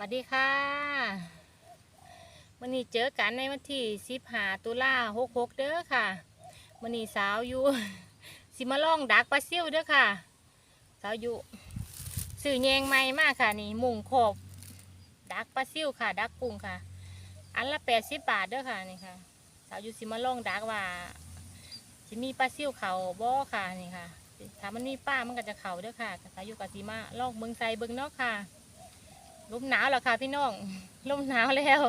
สวัสดีค่ะวันนี้เจอกันในวันที่สิบหาตุลาหกหกเด้อค่ะวันนี้สาวอยู่สิมาล่องดักปลาซิวเด้อค่ะ สาวอยู่สื่อแยงไม้มากค่ะนี่มุงขอบดักปลาซิวค่ะ ดักกุ้งค่ะ อันละแปดสิบบาทเด้อค่ะนี่ค่ะ สาวอยู่สิมาล่องดักว่าสิมีปลาซิวเขาบ่ค่ะนี่ค่ะถ้ามันมีป้ามันก็จะเขาเด้อค่ะสาวอยู่กับสีมาล่องเบิงไซเบิงนอกค่ะ ลมหนาวแล้วค่ะพี่น้องลมหนาวแล้ว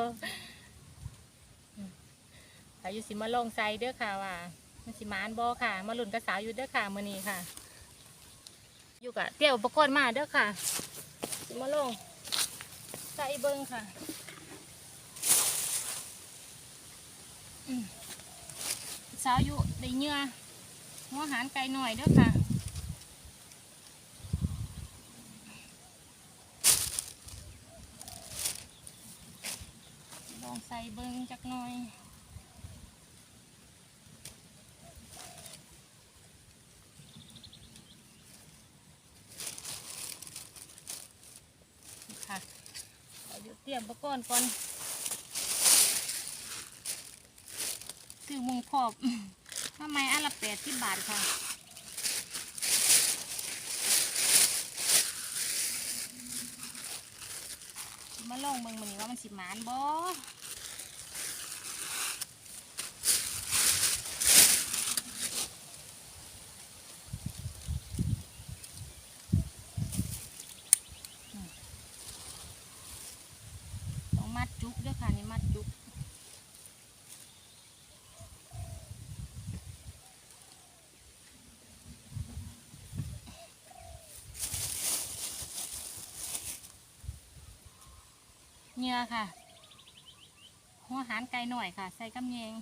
อายุสิมาลงไซเด้อค่ะว่ามันสิมานบอค่ะ มาหลุนกระสาวอยู่เด้อค่ะมื้อนี้ค่ะ อยู่กับเตี้ยวอุปกรณ์มาเด้อค่ะ สิมาลงใส่เบิ้งค่ะสาวอยู่ได้เหงื่อหัวหารไก่หน่อยเด้อค่ะ ลองใส่ เบิ้งจักหน่อยค่ะเราเดี๋ยวเตรียมอุปกรณ์ก่อนคือมุงขอบทำไมอันละแปดที่บาทค่ะมาลองเบิ่งมันนี่ว่ามันสิหมานบ่อืมต้องมัดจุกด้วยค่ะ นี่มัดจุก เหงื่อค่ะ หัวหารไก่หน่อยค่ะ ใส่กำเยง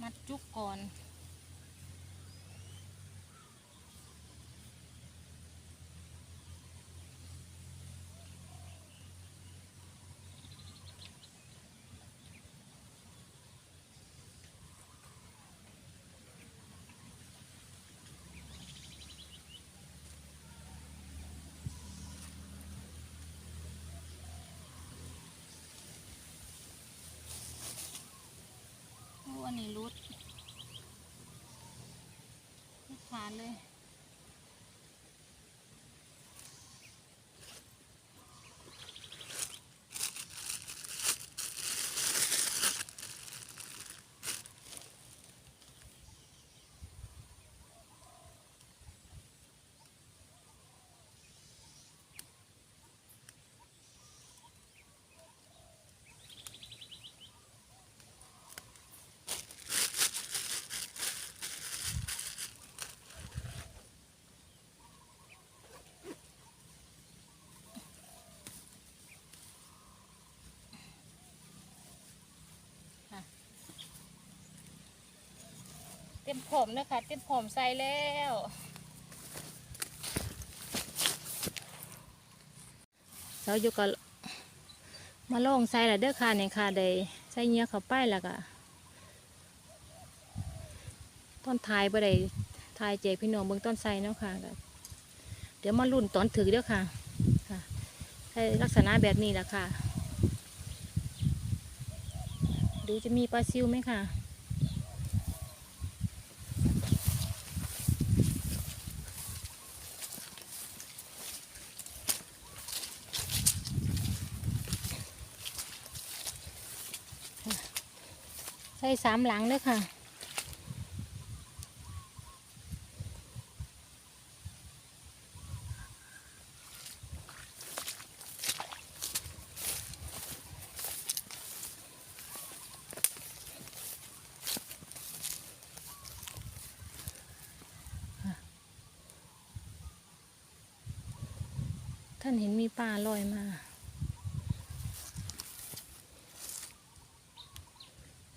มัดจุกก่อน อันนี้รุดรุดผ่านเลย ต็มผมนะคะเต็มผมใส่แล้วเราอยู่กับมาลองใส่ล้วเด้อค่ะเนี่ยค่ะได้ใส่เงี้ยเข้าไปแล้วก็ต้นทายบ่ได้ทายเจพี่น้องเบิ่งต้นใส่เนาะค่ะเดี๋ยวมาลุ่นตอนถือเด้อค่ะค่ะให้ลักษณะแบบนี้แหละค่ะ ดูจะมีปลาซิวไหมค่ะ ใส่สามหลังเด้อค่ะ ท่านเห็นมีปลาลอยมา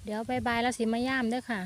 เดี๋ยวบายบายแล้วสิมาย่ามเด้อค่ะ